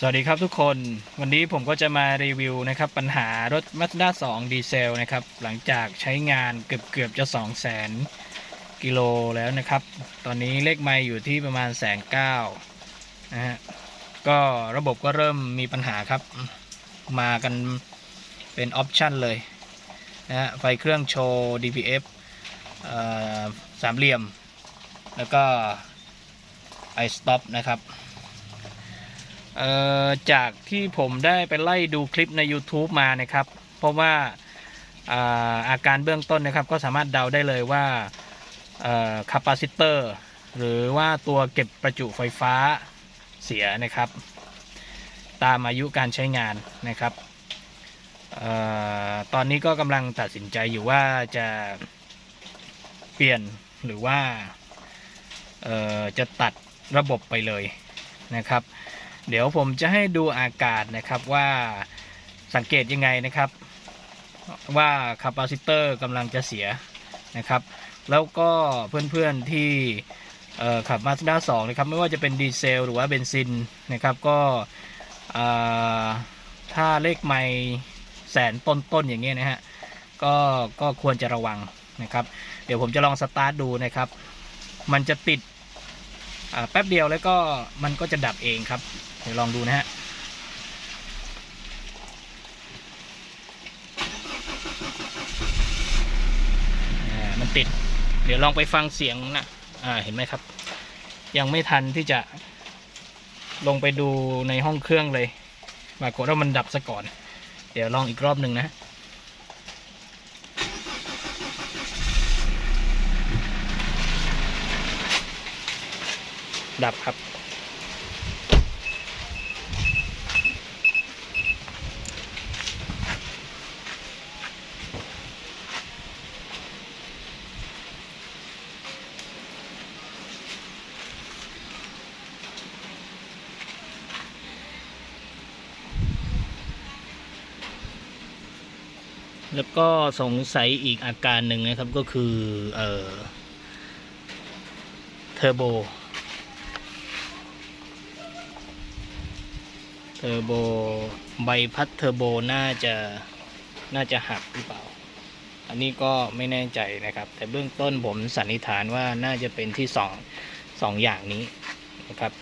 สวัสดีครับทุกคนวันนี้ผมก็จะมารีวิวนะครับปัญหารถ Mazda 2 ดีเซลนะครับ หลังจากใช้งานเกือบเกือบจะ 2 0 0 0 0กิโลแล้วนะครับ ตอนนี้เลขไมล์อยู่ที่ประมาณแสนเก้านะฮะก็ระบบก็เริ่มมีปัญหาครับ มากันเป็นออปชันเลยนะฮะไฟเครื่องโชว์ DPF เอ่อสามเหลี่ยม แล้วก็ไอสต็อปนะครับ เอ่อจากที่ผมได้ไปไล่ดูคลิปใน YouTube มานะครับ เพราะว่าอาอาการเบื้องต้นนะครับ ก็สามารถเดาได้เลยว่าคาปาซิเตอร์หรือว่าตัวเก็บประจุไฟฟ้าเสียนะครับ ตามอายุการใช้งานนะครับออตอนนี้ก็กำลังตัดสินใจอยู่ว่าจะเปลี่ยนหรือว่าจะตัดระบบไปเลยนะครับ เดี๋ยวผมจะให้ดูอากาศนะครับว่าสังเกตยังไงนะครับ ว่าคาปาซิเตอร์กำลังจะเสียนะครับ แล้วก็เพื่อนๆที่ขับมาสด้า2นะครับ ไม่ว่าจะเป็นดีเซลหรือว่าเบนซินนะครับ ก็ถ้าเลขไม่แสนต้นๆอย่างเงี้ยนะฮะก็ก็ควรจะระวังนะครับ เดี๋ยวผมจะลองสตาร์ทดูนะครับ มันจะติด แป๊บเดียวแล้วก็มันก็จะดับเองครับ เดี๋ยวลองดูนะฮะมันติด เดี๋ยวลองไปฟังเสียงนะอ่าเห็นไหมครับ ยังไม่ทันที่จะลงไปดูในห้องเครื่องเลยปรากฏว่ามันดับซะก่อน เดี๋ยวลองอีกรอบหนึ่งนะ ดับครับ แล้วก็สงสัยอีกอาการหนึ่งนะครับก็คือเอ่อเทอร์โบ เทอร์โบใบพัดเทอร์โบน่าจะน่าจะหักหรือเปล่า อันนี้ก็ไม่แน่ใจนะครับ แต่เบื้องต้นผมสันนิษฐานว่าน่าจะเป็นที่สองสองอย่างนี้นะครับ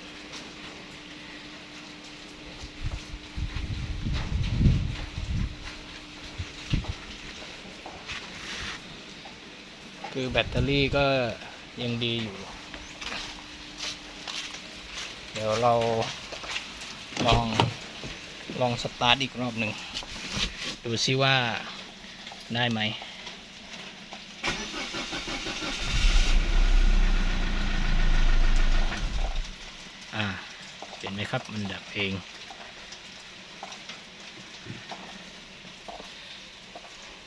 คือแบตเตอรี่ก็ยังดีอยู่ เดี๋ยวเรา ลองลองสตาร์ทอีกรอบหนึ่ง ดูซิว่าได้ไหม อ่า เห็นไหมครับ มันดับเอง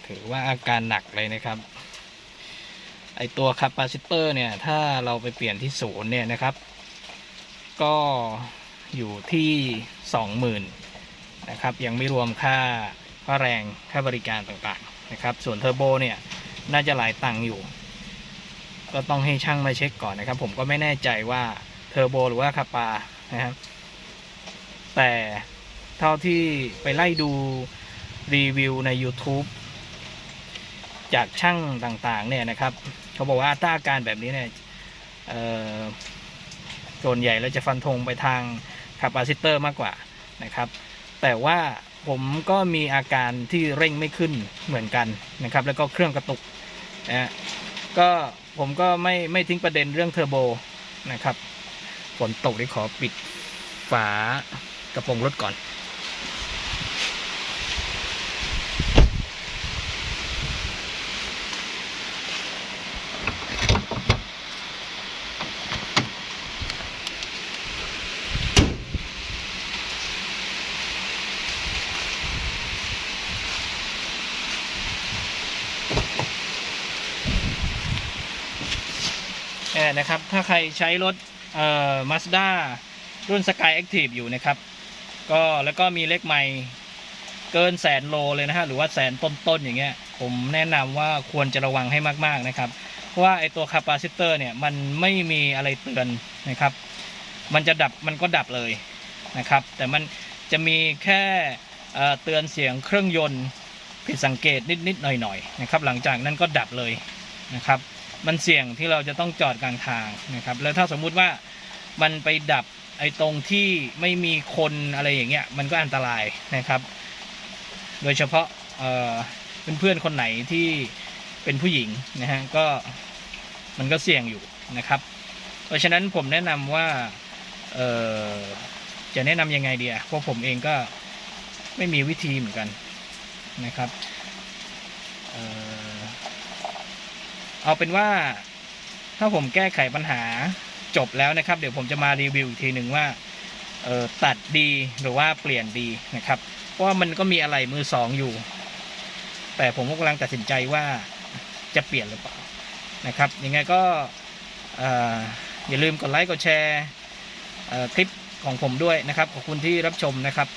ถือว่าอาการหนักเลยนะครับ ไอตัวคาปาซิเตอร์เนี่ย ถ้าเราไปเปลี่ยนที่ศูนย์เนี่ยนะครับ ก็ อยู่ที่สองหมื่นนะครับยังไม่รวมค่าค่าแรงค่าบริการต่างๆนะครับ ส่วนเทอร์โบเนี่ยน่าจะหลายตังค์อยู่ ก็ต้องให้ช่างมาเช็คก่อนนะครับ ผมก็ไม่แน่ใจว่าเทอร์โบหรือว่าคาปานะครับแต่เท่าที่ไปไล่ดูรีวิวใน YouTube จากช่างต่างๆเนี่ยนะครับ เขาบอกว่าถ้าอาการแบบนี้เนี่ยส่วนใหญ่เราจะฟันธงไปทาง คาปาซิเตอร์มากกว่านะครับ แต่ว่าผมก็มีอาการที่เร่งไม่ขึ้นเหมือนกันนะครับ แล้วก็เครื่องกระตุกนะฮะก็ผมก็ไม่ไม่ทิ้งประเด็นเรื่องเทอร์โบนะครับฝนตกได้ขอปิดฝากระโปรงรถก่อน เออนะครับ ถ้าใครใช้รถเอ่อ Mazda รุ่น Sky Active อยู่นะครับ ก็แล้วก็มีเลขไม่เกินแสนโลเลยนะฮะ หรือว่าแสนต้นๆอย่างเงี้ย ผมแนะนำว่าควรจะระวังให้มากๆนะครับ เพราะว่าไอตัวคาปาซิเตอร์เนี่ย มันไม่มีอะไรเตือนนะครับ มันจะดับมันก็ดับเลยนะครับ แต่มันจะมีแค่เตือนเสียงเครื่องยนต์ผิดสังเกตนิดๆหน่อยๆนะครับ หลังจากนั้นก็ดับเลยนะครับ มันเสี่ยงที่เราจะต้องจอดกลางทางนะครับ แล้วถ้าสมมุติว่ามันไปดับไอ้ตรงที่ไม่มีคนอะไรอย่างเงี้ยมันก็อันตรายนะครับ โดยเฉพาะเอ่อเพื่อนคนไหนที่เป็นผู้หญิงนะฮะก็มันก็เสี่ยงอยู่นะครับ เพราะฉะนั้นผมแนะนำว่าเจะแนะนำยังไงดีอะเพราะผมเองก็ไม่มีวิธีเหมือนกันนะครับเอ่อ เอาเป็นว่าถ้าผมแก้ไขปัญหาจบแล้วนะครับ เดี๋ยวผมจะมารีวิวอีกทีหนึ่งว่าตัดดีหรือว่าเปลี่ยนดีนะครับ เพราะว่ามันก็มีอะไรมือสองอยู่ แต่ผมก็กำลังตัดสินใจว่าจะเปลี่ยนหรือเปล่านะครับยังไงก็อย่าลืมกดไลค์กดแชร์คลิปของผมด้วยนะครับ ขอบคุณที่รับชมนะครับ